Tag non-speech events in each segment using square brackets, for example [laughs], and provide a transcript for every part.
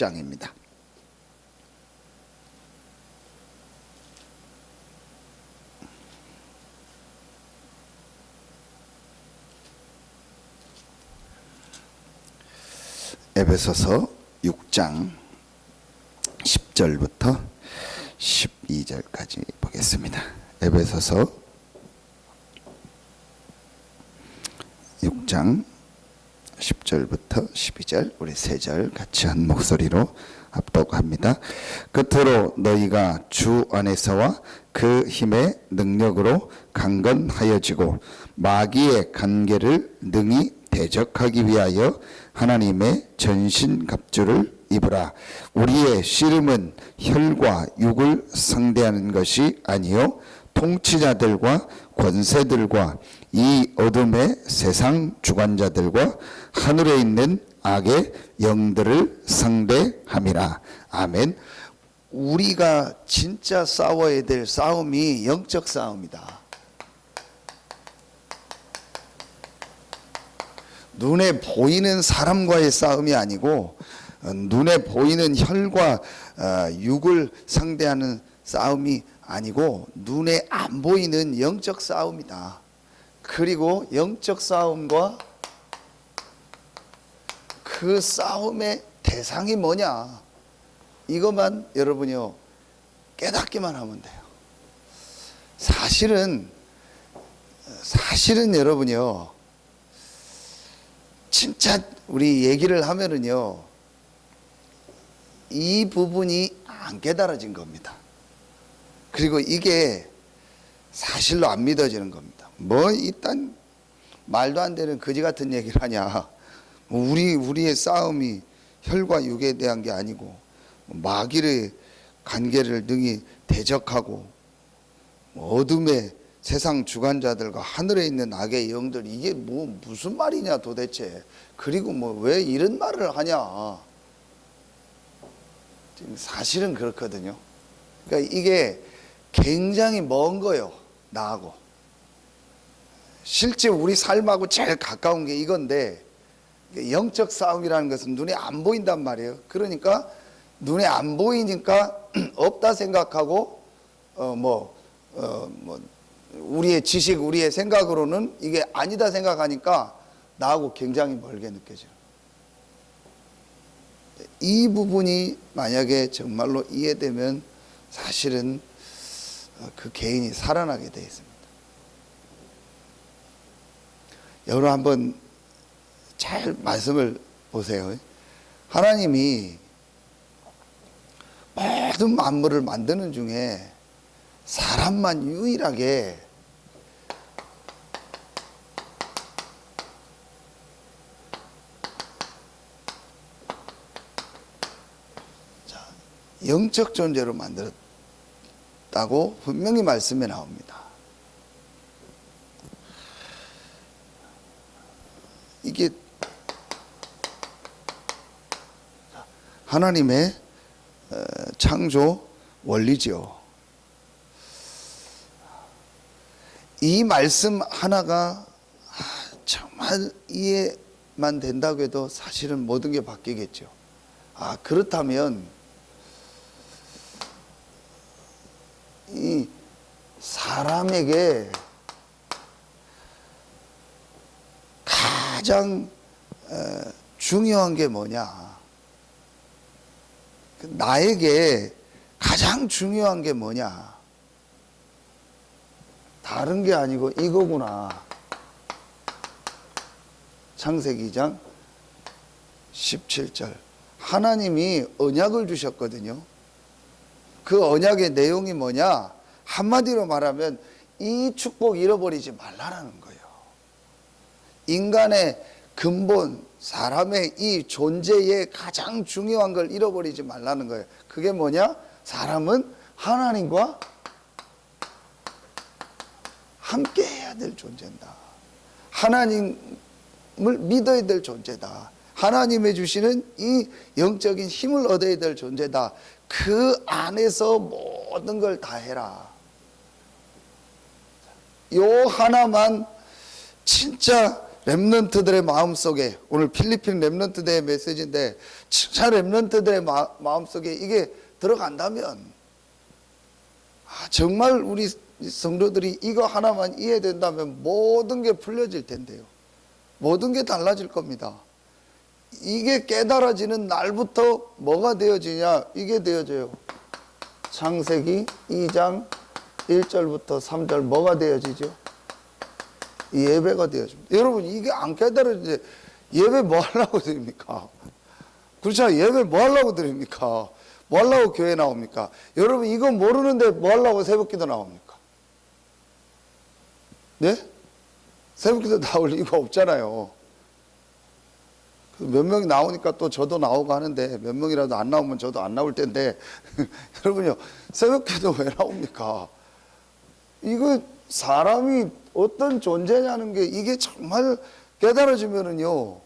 6장입니다. 에베소서 6장 10절부터 12절까지 보겠습니다. 에베소서 6장 10절부터 12절 우리 세 절 같이 한 목소리로 합독합니다. 끝으로 너희가 주 안에서와 그 힘의 능력으로 강건하여지고 마귀의 관계를 능히 대적하기 위하여 하나님의 전신 갑주를 입으라. 우리의 씨름은 혈과 육을 상대하는 것이 아니요 통치자들과 권세들과 이 어둠의 세상 주관자들과 하늘에 있는 악의 영들을 상대함이라. 아멘. 우리가 진짜 싸워야 될 싸움이 영적 싸움이다. 눈에 보이는 사람과의 싸움이 아니고 어, 눈에 보이는 혈과 어, 육을 상대하는 싸움이 아니고 눈에 안 보이는 영적 싸움이다. 그리고 영적 싸움과 그 싸움의 대상이 뭐냐? 이것만 여러분이요 깨닫기만 하면 돼요. 사실은 사실은 여러분이요 진짜 우리 얘기를 하면은요 이 부분이 안 깨달아진 겁니다. 그리고 이게 사실로 안 믿어지는 겁니다. 뭐 일단 말도 안 되는 거지 같은 얘기를 하냐. 뭐 우리 우리의 싸움이 혈과 육에 대한 게 아니고 마귀의 관계를 능히 대적하고 어둠의 세상 주관자들과 하늘에 있는 악의 영들 이게 뭐 무슨 말이냐 도대체. 그리고 뭐 왜 이런 말을 하냐. 지금 사실은 그렇거든요. 그러니까 이게 굉장히 먼 거요 나하고 실제 우리 삶하고 제일 가까운 게 이건데 영적 싸움이라는 것은 눈에 안 보인단 말이에요 그러니까 눈에 안 보이니까 [clears throat] 없다 생각하고 어뭐 어, 뭐 우리의 지식, 우리의 생각으로는 이게 아니다 생각하니까 나하고 굉장히 멀게 느껴져요. 이 부분이 만약에 정말로 이해되면 사실은 그 개인이 살아나게 되어 있습니다. 여러분 한번 잘 말씀을 보세요. 하나님이 모든 만물을 만드는 중에 사람만 유일하게 자, 영적 존재로 만들었다고 분명히 말씀에 나옵니다. 이게 하나님의 어, 창조 원리죠. 이 말씀 하나가 아, 정말 이해만 된다고 해도 사실은 모든 게 바뀌겠죠. 아, 그렇다면 이 사람에게 가장 어, 중요한 게 뭐냐? 그 나에게 가장 중요한 게 뭐냐? 다른 게 아니고 이거구나. 창세기 2장 17절. 하나님이 언약을 주셨거든요. 그 언약의 내용이 뭐냐? 한마디로 말하면 이 축복 잃어버리지 말라라는 거예요. 인간의 근본, 사람의 이 존재의 가장 중요한 걸 잃어버리지 말라는 거예요. 그게 뭐냐? 사람은 하나님과 함께 해야 될 존재다. 하나님을 믿어야 될 존재다. 하나님의 주시는 이 영적인 힘을 얻어야 될 존재다. 그 안에서 모든 걸 다 해라. 요 하나만 진짜 렘넌트들의 마음 속에 오늘 필리핀 대의 메시지인데 진짜 렘넌트들의 마, 마음 속에 이게 들어간다면 아, 정말 우리 성도들이 이거 하나만 이해된다면 모든 게 풀려질 텐데요. 모든 게 달라질 겁니다. 이게 깨달아지는 날부터 뭐가 되어지냐? 이게 되어져요. 창세기 2장 1절부터 3절 뭐가 되어지죠? 예배가 되어집니다. 여러분 이게 안 깨달아지는데 예배 뭐 하려고 드립니까? 그렇죠? 예배 뭐 하려고 드립니까? 뭐 하려고 교회 나옵니까? 여러분 이거 모르는데 뭐 하려고 새벽기도 나옵니까? 네? 새벽기도 나올 이유가 없잖아요. 몇 명이 나오니까 또 저도 나오고 하는데 몇 명이라도 안 나오면 저도 안 나올 텐데 [laughs] 여러분요 새벽기도 왜 나옵니까? 이거 사람이 어떤 존재냐는 게 이게 정말 깨달아지면은요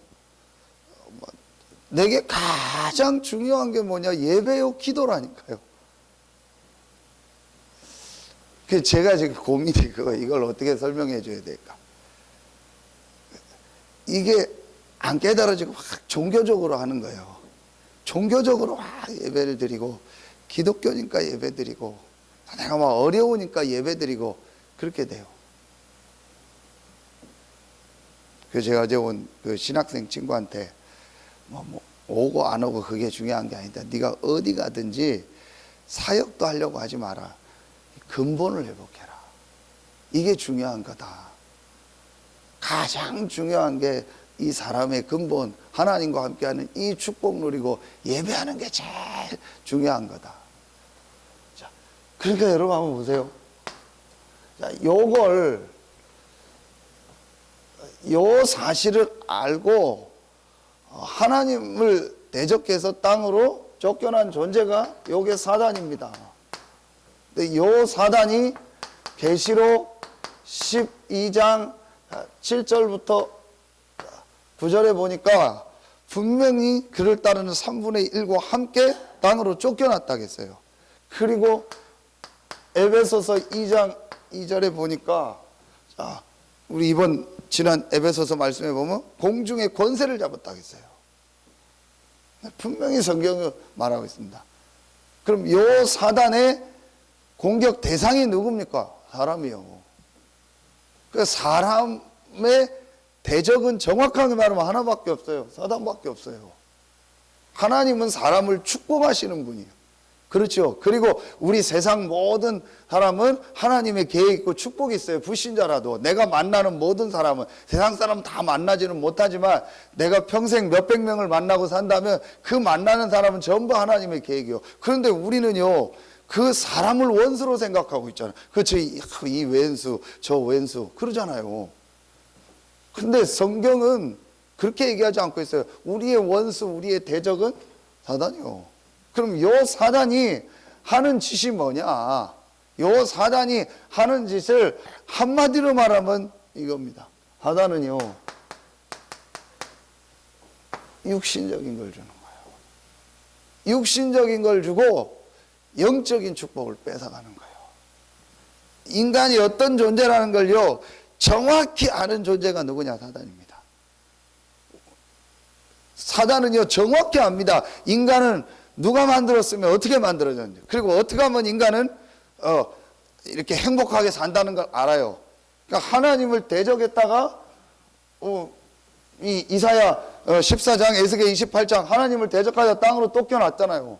내게 가장 중요한 게 뭐냐 예배요 기도라니까요. 그 제가 지금 고민이 그거 이걸 어떻게 설명해 줘야 될까? 이게 안 깨달아지고 막 종교적으로 하는 거예요. 종교적으로 막 예배를 드리고 기독교니까 예배 드리고 내가 막 어려우니까 예배 드리고 그렇게 돼요. 그 제가 어제 온 그 신학생 친구한테 뭐, 뭐 오고 안 오고 그게 중요한 게 아니다. 네가 어디 가든지 사역도 하려고 하지 마라. 근본을 회복해라. 이게 중요한 거다. 가장 중요한 게 이 사람의 근본 하나님과 함께하는 이 축복 누리고 예배하는 게 제일 중요한 거다. 자, 그러니까 여러분 한번 보세요. 자, 요걸 요 사실을 알고 어, 하나님을 대적해서 땅으로 쫓겨난 존재가 요게 사단입니다. 근데 요 사단이 계시록 12장 7절부터 9절에 보니까 분명히 그를 따르는 3분의 1과 함께 땅으로 쫓겨났다겠어요. 그리고 에베소서 2장 2절에 보니까 자, 우리 이번 지난 에베소서 말씀에 보면 공중의 권세를 잡았다겠어요. 분명히 성경이 말하고 있습니다. 그럼 요 사단의 공격 대상이 누굽니까? 사람이요. 그 사람의 대적은 정확하게 말하면 하나밖에 없어요. 사단밖에 없어요. 하나님은 사람을 축복하시는 분이에요. 그렇죠. 그리고 우리 세상 모든 사람은 하나님의 계획 있고 축복이 있어요. 불신자라도 내가 만나는 모든 사람은 세상 사람 다 만나지는 못하지만 내가 평생 몇백 명을 만나고 산다면 그 만나는 사람은 전부 하나님의 계획이요. 그런데 우리는요. 그 사람을 원수로 생각하고 있잖아요. 그렇죠. 이, 이 왼수, 저 왼수 그러잖아요. 근데 성경은 그렇게 얘기하지 않고 있어요. 우리의 원수, 우리의 대적은 사단이요. 그럼 요 사단이 하는 짓이 뭐냐? 요 사단이 하는 짓을 한마디로 말하면 이겁니다. 사단은요, 육신적인 걸 주는 거예요. 육신적인 걸 주고 영적인 축복을 뺏어가는 거예요. 인간이 어떤 존재라는 걸요, 정확히 아는 존재가 누구냐? 사단입니다. 사단은요, 정확히 압니다. 인간은 누가 만들었으면 어떻게 만들어졌는지 그리고 어떻게 하면 인간은 어, 이렇게 행복하게 산다는 걸 알아요. 그러니까 하나님을 대적했다가 어, 이 이사야 어, 14장 에스겔 28장 하나님을 대적하다 땅으로 쫓겨났잖아요.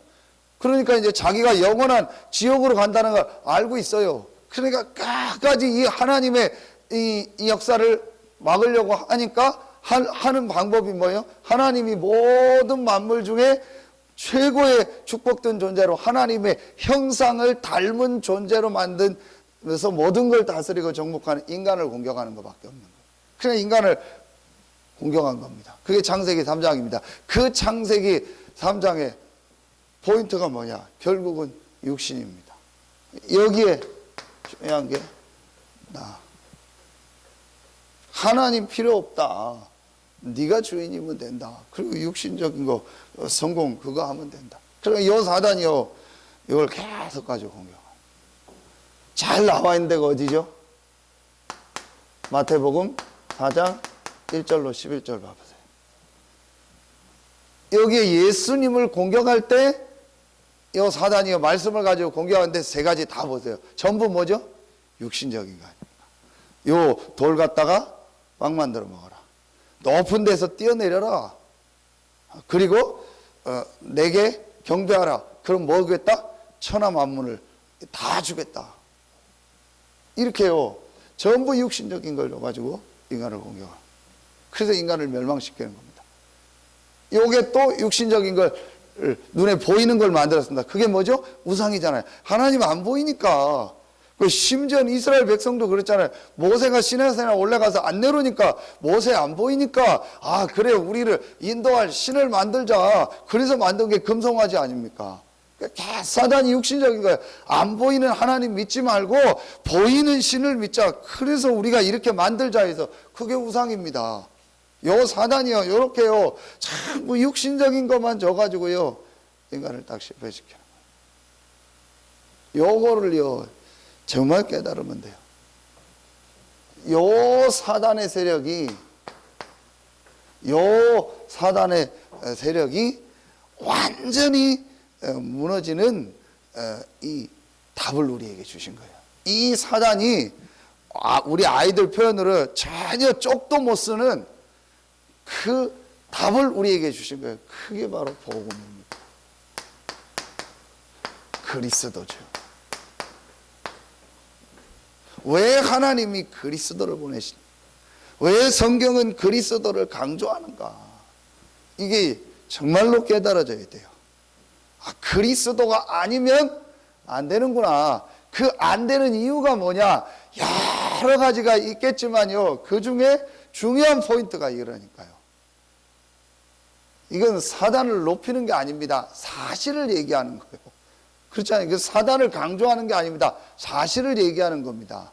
그러니까 이제 자기가 영원한 지옥으로 간다는 걸 알고 있어요. 그러니까 끝까지 이 하나님의 이, 이 역사를 막으려고 하니까 하, 하는 방법이 뭐예요? 하나님이 모든 만물 중에 최고의 축복된 존재로 하나님의 형상을 닮은 존재로 만든면서 모든 걸 다스리고 정복하는 인간을 공격하는 것밖에 없는 거예요. 그냥 인간을 공격한 겁니다. 그게 창세기 3장입니다. 그 창세기 3장의 포인트가 뭐냐? 결국은 육신입니다. 여기에 중요한 게 나. 하나님 필요 없다. 네가 주인이면 된다. 그리고 육신적인 거 어, 성공 그거 하면 된다. 그러니까 이 사단이요 이걸 계속 가지고 공격. 잘 나와 있는 데가 어디죠? 마태복음 4장 1절로 11절 봐보세요. 여기에 예수님을 공격할 때, 이 사단이 말씀을 가지고 공격하는데 세 가지 다 보세요. 전부 뭐죠? 육신적인 거 아닙니까? 요 돌 갖다가 빵 만들어 먹어라. 높은 데서 뛰어내려라. 그리고 어, 내게 경배하라. 그럼 뭐겠다? 천하 만문을 다 주겠다. 이렇게요. 전부 육신적인 걸 가지고 인간을 공격하. 그래서 인간을 멸망시키는 겁니다. 요게 또 육신적인 걸 눈에 보이는 걸 만들었습니다. 그게 뭐죠? 우상이잖아요. 하나님 안 보이니까. 그 심지어 이스라엘 백성도 그랬잖아요. 모세가 시내산에 올라가서 안 내려오니까 모세 안 보이니까 아 그래 우리를 인도할 신을 만들자. 그래서 만든 게 금송아지 아닙니까? 그러니까 사단이 육신적인 거예요. 안 보이는 하나님 믿지 말고 보이는 신을 믿자. 그래서 우리가 이렇게 만들자 해서 그게 우상입니다. 요 사단이요, 요렇게요, 자꾸 육신적인 것만 져가지고요, 인간을 딱 거예요. 요거를요, 정말 깨달으면 돼요. 요 사단의 세력이, 요 사단의 세력이 완전히 어, 무너지는 어, 이 답을 우리에게 주신 거예요. 이 사단이 아, 우리 아이들 표현으로 전혀 쪽도 못 쓰는 그 답을 우리에게 주신 거예요. 그게 바로 복음입니다. 그리스도죠. 왜 하나님이 그리스도를 보내신? 왜 성경은 그리스도를 강조하는가? 이게 정말로 깨달아져야 돼요. 아, 그리스도가 아니면 안 되는구나. 그 안 되는 이유가 뭐냐? 여러 가지가 있겠지만요. 그 중에 중요한 포인트가 이러니까요. 이건 사단을 높이는 게 아닙니다. 사실을 얘기하는 거예요. 그렇잖아요. 그 사단을 강조하는 게 아닙니다. 사실을 얘기하는 겁니다.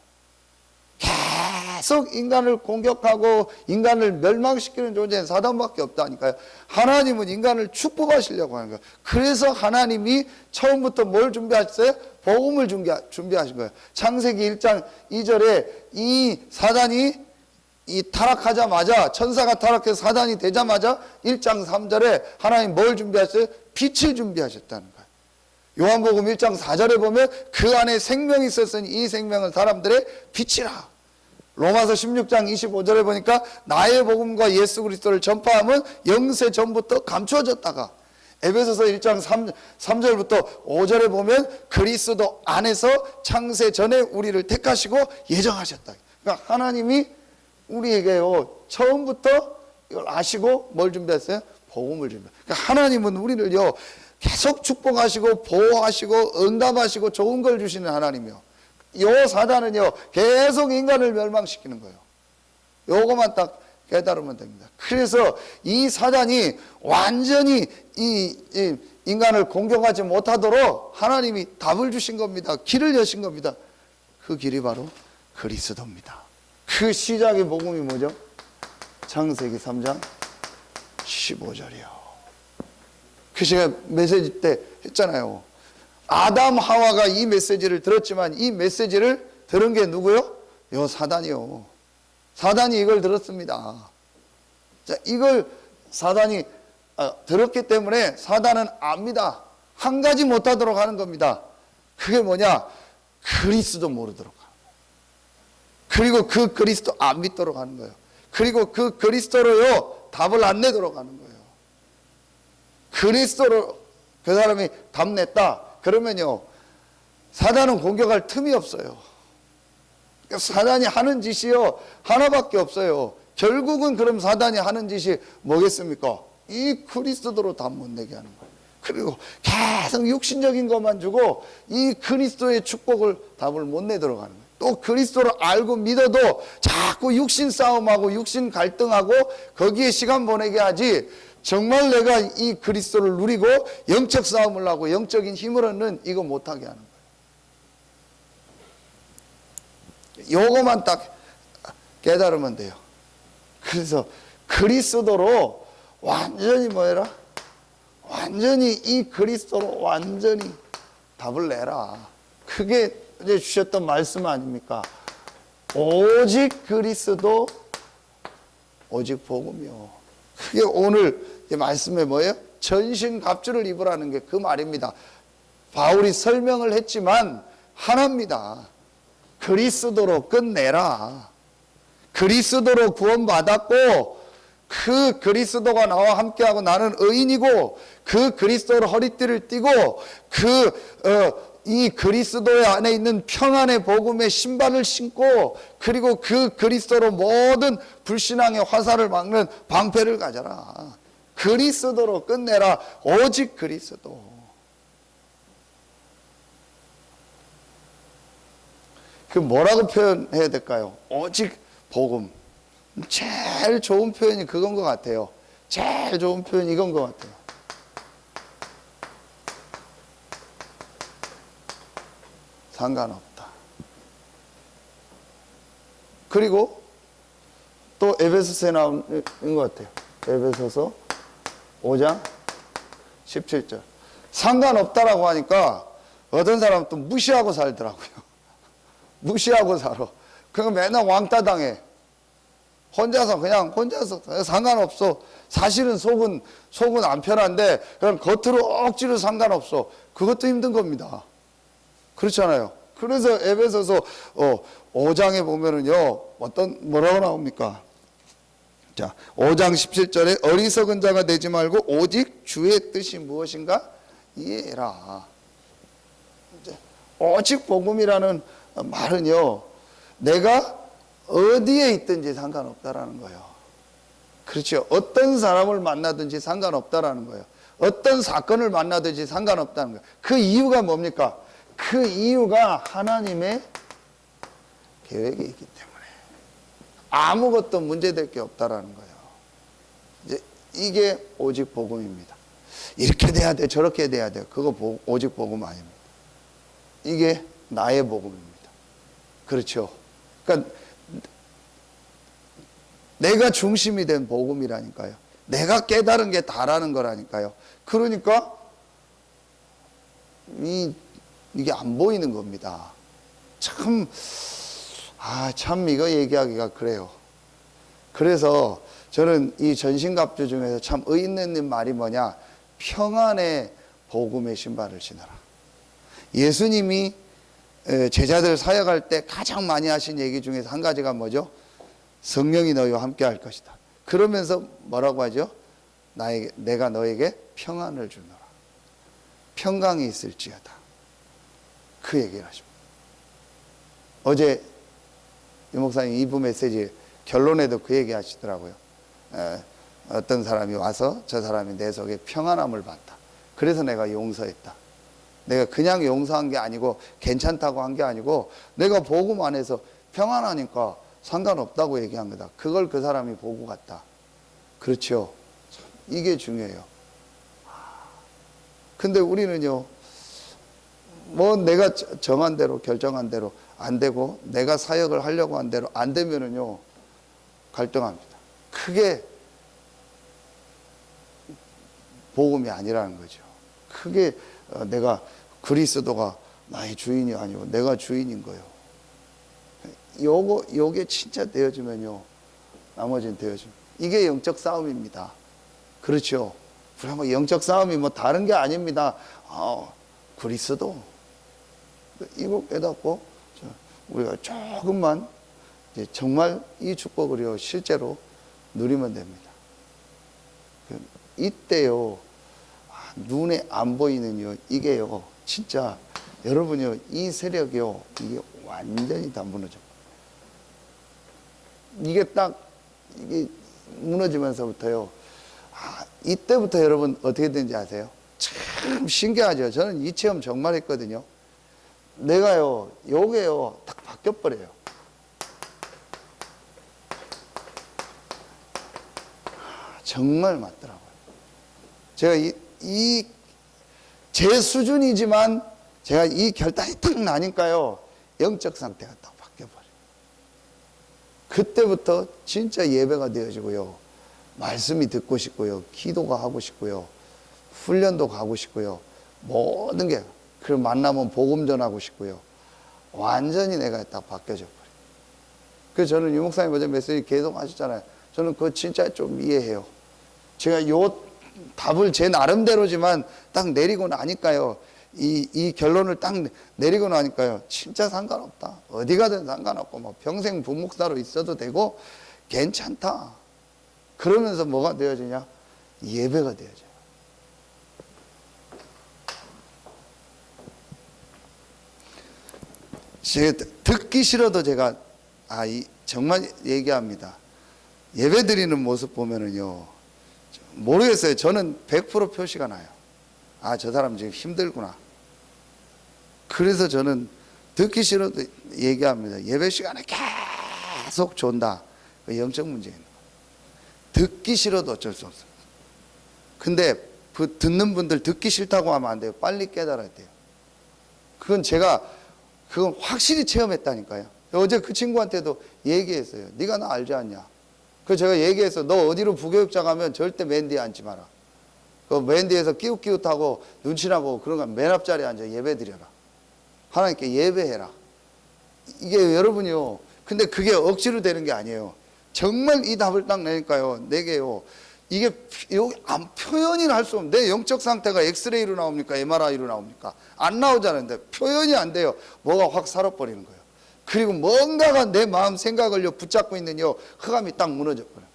계속 인간을 공격하고 인간을 멸망시키는 존재는 사단밖에 없다니까요. 하나님은 인간을 축복하시려고 하는 거예요. 그래서 하나님이 처음부터 뭘 준비하셨어요? 복음을 준비하신 거예요. 창세기 1장 2절에 이 사단이 이 타락하자마자 천사가 타락해서 사단이 되자마자 1장 3절에 하나님 뭘 준비하셨어요? 빛을 준비하셨다는 거예요. 요한복음 1장 4절에 보면 그 안에 생명이 있었으니 이 생명은 사람들의 빛이라. 로마서 16장 25절에 보니까 나의 복음과 예수 그리스도를 전파함은 영세 전부터 감추어졌다가 에베소서 1장 3, 3절부터 5절에 보면 그리스도 안에서 창세 전에 우리를 택하시고 예정하셨다. 그러니까 하나님이 우리에게요 처음부터 이걸 아시고 뭘 준비했어요? 복음을 준비. 그러니까 하나님은 우리를요 계속 축복하시고 보호하시고 응답하시고 좋은 걸 주시는 하나님이요. 요 사단은요 계속 인간을 멸망시키는 거예요. 요거만 딱 깨달으면 됩니다. 그래서 이 사단이 완전히 이, 이 인간을 공격하지 못하도록 하나님이 답을 주신 겁니다. 길을 여신 겁니다. 그 길이 바로 그리스도입니다. 그 시작의 복음이 뭐죠? 창세기 3장 15절이요. 그 시간 메시지 때 했잖아요. 아담 하와가 이 메시지를 들었지만 이 메시지를 들은 게 누구요? 요 사단이요. 사단이 이걸 들었습니다. 자, 이걸 사단이 아, 들었기 때문에 사단은 압니다. 한 가지 못하도록 하는 겁니다. 그게 뭐냐? 그리스도 모르도록 하는 거예요. 그리고 그 그리스도 안 믿도록 하는 거예요. 그리고 그 그리스도로요 답을 안 내도록 하는 거예요. 그리스도로 그 사람이 답 냈다. 그러면요 사단은 공격할 틈이 없어요. 그러니까 사단이 하는 짓이요 하나밖에 없어요. 결국은 그럼 사단이 하는 짓이 뭐겠습니까? 이 그리스도로 답못 내게 하는 거예요. 그리고 계속 육신적인 것만 주고 이 그리스도의 축복을 답을 못 내도록 하는 거예요. 또 그리스도를 알고 믿어도 자꾸 육신 싸움하고 육신 갈등하고 거기에 시간 보내게 하지 정말 내가 이 그리스도를 누리고 영적 싸움을 하고 영적인 힘을 얻는 이거 못하게 하는 거예요. 요거만 딱 깨달으면 돼요. 그래서 그리스도로 완전히 뭐해라? 완전히 이 그리스도로 완전히 답을 내라. 그게 이제 주셨던 말씀 아닙니까? 오직 그리스도, 오직 복음이요. 그게 오늘 이 말씀에 뭐예요? 전신 갑주를 입으라는 게 그 말입니다. 바울이 설명을 했지만 하나입니다. 그리스도로 끝내라. 그리스도로 구원받았고 그 그리스도가 나와 함께하고 나는 의인이고 그 그리스도로 허리띠를 띠고 그 어, 이 그리스도의 안에 있는 평안의 복음의 신발을 신고 그리고 그 그리스도로 모든 불신앙의 화살을 막는 방패를 가져라. 그리스도로 끝내라. 오직 그리스도. 그 뭐라고 표현해야 될까요? 오직 복음. 제일 좋은 표현이 그건 것 같아요. 제일 좋은 표현이 이건 것 같아요. 상관없다. 그리고 또 에베소서에 나오는 것 같아요. 에베소서 5장 17절. 상관없다라고 하니까 어떤 사람은 또 무시하고 살더라고요. [laughs] 무시하고 살아. 그거 맨날 왕따 당해. 혼자서 그냥 혼자서 상관없어. 사실은 속은 속은 안 편한데 그냥 겉으로 억지로 상관없어. 그것도 힘든 겁니다. 그렇잖아요. 그래서 에베소서 어, 5장에 보면은요 어떤 뭐라고 나옵니까? 자, 5장 17절에 어리석은 자가 되지 말고 오직 주의 뜻이 무엇인가 이해해라. 이제 오직 복음이라는 말은요, 내가 어디에 있든지 상관없다라는 거예요. 그렇죠. 어떤 사람을 만나든지 상관없다라는 거예요. 어떤 사건을 만나든지 상관없다는 거예요. 그 이유가 뭡니까? 그 이유가 하나님의 계획이 있기 때문에 아무것도 문제될 게 없다라는 거예요. 이제 이게 오직 복음입니다. 이렇게 돼야 돼, 저렇게 돼야 돼. 그거 보- 오직 복음 아닙니다. 이게 나의 복음입니다. 그렇죠. 그러니까 내가 중심이 된 복음이라니까요. 내가 깨달은 게 다라는 거라니까요. 그러니까 이 이게 안 보이는 겁니다. 참, 아, 참 이거 얘기하기가 그래요. 그래서 저는 이 전신갑주 중에서 참 의있는 말이 뭐냐? 평안의 복음의 신발을 신어라. 예수님이 에, 제자들 사역할 때 가장 많이 하신 얘기 중에서 한 가지가 뭐죠? 성령이 너희와 함께 할 것이다. 그러면서 뭐라고 하죠? 나에게, 내가 너에게 평안을 주노라. 평강이 있을지어다. 그 얘기를 하십니다. 어제 유 목사님 2부 메시지 결론에도 그 얘기 하시더라고요. 에, 어떤 사람이 와서 저 사람이 내 속에 평안함을 봤다. 그래서 내가 용서했다. 내가 그냥 용서한 게 아니고 괜찮다고 한 게 아니고 내가 복음 안에서 평안하니까 상관없다고 얘기한 거다. 그걸 그 사람이 보고 갔다. 그렇죠. 참, 이게 중요해요. 근데 우리는요, 뭐 내가 저- 정한 대로 결정한 대로 안 되고 내가 사역을 하려고 한 대로 안 되면은요 갈등합니다. 크게 복음이 아니라는 거죠. 크게 어, 내가 그리스도가 나의 주인이 아니고 내가 주인인 거예요. 요거 요게 진짜 되어지면요 나머지는 되어지. 이게 영적 싸움입니다. 그렇죠. 뭐 영적 싸움이 뭐 다른 게 아닙니다. 아, 그리스도 이거 깨닫고 저, 우리가 조금만 정말 이 축복을요 실제로 누리면 됩니다. 그 이때요 아, 눈에 안 보이는요 이게요 진짜 여러분요 이 세력이요 이게 완전히 다 무너져. 이게 딱 이게 무너지면서부터요. 아, 이때부터 여러분 어떻게 되는지 아세요? 참 신기하죠. 저는 이 체험 정말 했거든요. 내가요, 요게요, 딱 바뀌어버려요. 아, 정말 맞더라고요. 제가 이, 이, 제 수준이지만 제가 이 결단이 딱 나니까요, 영적 상태가 딱 바뀌어버려요. 그때부터 진짜 예배가 되어지고요. 말씀이 듣고 싶고요. 기도가 하고 싶고요. 훈련도 가고 싶고요. 모든 게, 그 만나면 복음 전하고 싶고요. 완전히 내가 딱 바뀌어져 버려요. 그래서 저는 유 목사님 어제 메시지 계속 하셨잖아요. 저는 그거 진짜 좀 이해해요. 제가 요 답을 제 나름대로지만 딱 내리고 나니까요. 이, 이 결론을 딱 내리고 나니까요. 진짜 상관없다. 어디 가든 상관없고, 뭐 평생 부목사로 있어도 되고, 괜찮다. 그러면서 뭐가 되어지냐? 예배가 되어져요. 제가 듣기 싫어도 제가 아, 이, 정말 얘기합니다. 예배 드리는 모습 보면은요, 모르겠어요. 저는 100% 표시가 나요. 아, 저 사람 지금 힘들구나. 그래서 저는 듣기 싫어도 얘기합니다. 예배 시간에 계속 존다. 그 영적 거예요. 듣기 싫어도 어쩔 수 없어요. 근데 그 듣는 분들 듣기 싫다고 하면 안 돼요. 빨리 깨달아야 돼요. 그건 제가 그건 확실히 체험했다니까요. 어제 그 친구한테도 얘기했어요. 네가 나 알지 않냐? 그 제가 얘기해서 너 어디로 부교육자 가면 절대 맨 뒤에 앉지 마라. 그맨 뒤에서 끼웃끼웃하고 눈치나 보고 그런 건맨 앞자리에 앉아 예배 드려라. 하나님께 예배해라. 이게 여러분이요. 근데 그게 억지로 되는 게 아니에요. 정말 이 답을 딱 내니까요. 내게요. 이게 여기 안 표현이 할 수 없는 내 영적 상태가 엑스레이로 나옵니까? MRI로 나옵니까? 안 나오잖아요. 표현이 안 돼요. 뭐가 확 살아버리는 거예요. 그리고 뭔가가 내 마음 생각을 요 붙잡고 있는 요 흑암이 딱 무너져 버려요.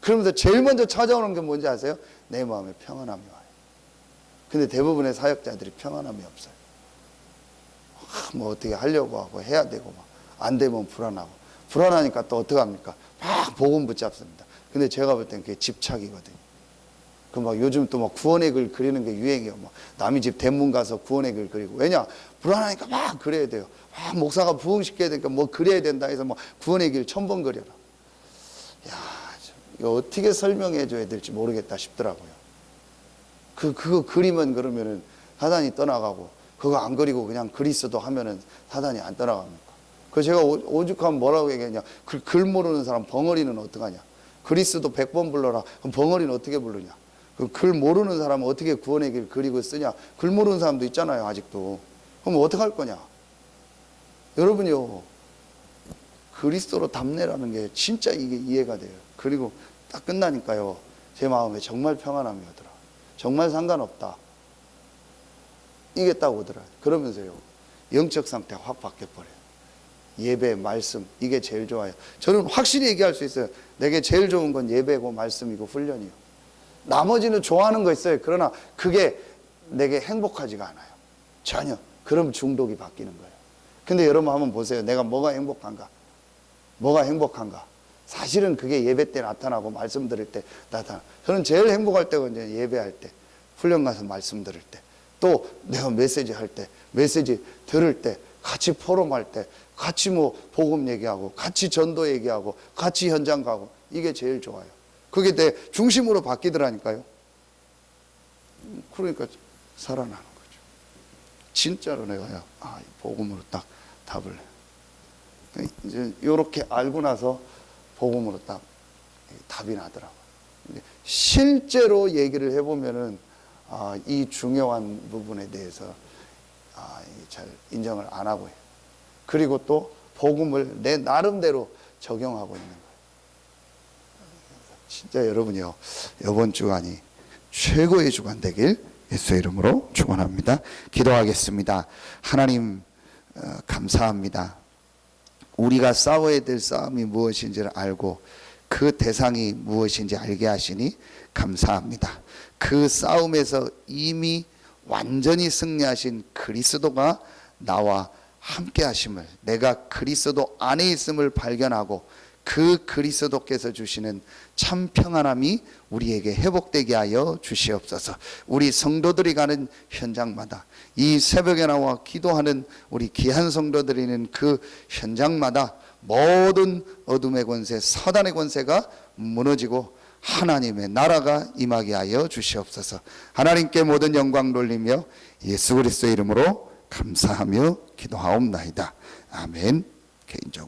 그러면서 제일 먼저 찾아오는 게 뭔지 아세요? 내 마음에 평안함이 와요. 근데 대부분의 사역자들이 평안함이 없어요. 아, 뭐 어떻게 하려고 하고 해야 되고 막 안 되면 불안하고 불안하니까 또 어떻게 합니까? 막 복음 붙잡습니다. 근데 제가 볼 땐 그게 집착이거든요. 그 막 요즘 또 막 구원의 글 그리는 게 유행이에요. 막 남의 집 대문 가서 구원의 글 그리고 왜냐 불안하니까 막 그래야 돼요. 막 목사가 부흥시켜야 되니까 뭐 그래야 된다 해서 뭐 구원의 길 천번 그려라. 야, 참, 이거 어떻게 설명해 줘야 될지 모르겠다 싶더라고요. 그 그거 그리면 그러면은 사단이 떠나가고 그거 안 그리고 그냥 그리스도 하면은 사단이 안 떠나갑니까? 그 제가 오- 오죽하면 뭐라고 얘기했냐? 글, 글 모르는 사람 벙어리는 어떡하냐? 그리스도 100번 불러라. 그럼 벙어리는 어떻게 부르냐? 그글 모르는 사람은 어떻게 구원의 길 그리고 쓰냐? 글 모르는 사람도 있잖아요, 아직도. 그럼 어떡할 거냐? 여러분이요. 그리스도로 답례라는 게 진짜 이게 이해가 돼요. 그리고 딱 끝나니까요. 제 마음에 정말 평안함이 오더라. 정말 상관없다. 이게 딱 오더라. 그러면서요. 영적 상태가 확 바뀌어버려요. 예배, 말씀, 이게 제일 좋아요. 저는 확실히 얘기할 수 있어요. 내게 제일 좋은 건 예배고, 말씀이고, 훈련이요. 나머지는 좋아하는 거 있어요. 그러나 그게 내게 행복하지가 않아요. 전혀. 그럼 중독이 바뀌는 거예요. 근데 여러분 한번 보세요. 내가 뭐가 행복한가? 뭐가 행복한가? 사실은 그게 예배 때 나타나고 말씀 들을 때 나타나. 저는 제일 행복할 때가 이제 예배할 때, 훈련 가서 말씀 들을 때, 또 내가 메시지 할 때, 메시지 들을 때, 같이 포럼할 때, 같이 뭐 복음 얘기하고, 같이 전도 얘기하고, 같이 현장 가고, 이게 제일 좋아요. 그게 내 중심으로 바뀌더라니까요. 그러니까 살아나는 거죠. 진짜로 내가요, 아, 이 복음으로 딱 답을 해. 이제 요렇게 알고 나서 복음으로 딱 답이 나더라고요. 근데 실제로 얘기를 해보면은 아, 이 중요한 부분에 대해서 잘 인정을 안 하고 해요. 그리고 또 복음을 내 나름대로 적용하고 있는 거예요. 진짜 여러분이요 이번 주간이 최고의 주간 되길 예수의 이름으로 축원합니다. 기도하겠습니다. 하나님 어, 감사합니다. 우리가 싸워야 될 싸움이 무엇인지를 알고 그 대상이 무엇인지 알게 하시니 감사합니다. 그 싸움에서 이미 완전히 승리하신 그리스도가 나와 함께 하심을 내가 그리스도 안에 있음을 발견하고 그 그리스도께서 주시는 참 평안함이 우리에게 회복되게 하여 주시옵소서. 우리 성도들이 가는 현장마다 이 새벽에 나와 기도하는 우리 귀한 성도들이 있는 그 현장마다 모든 어둠의 권세, 사단의 권세가 무너지고 하나님의 나라가 임하게 하여 주시옵소서. 하나님께 모든 영광 돌리며 예수 그리스도의 이름으로 감사하며 기도하옵나이다. 아멘. 개인적으로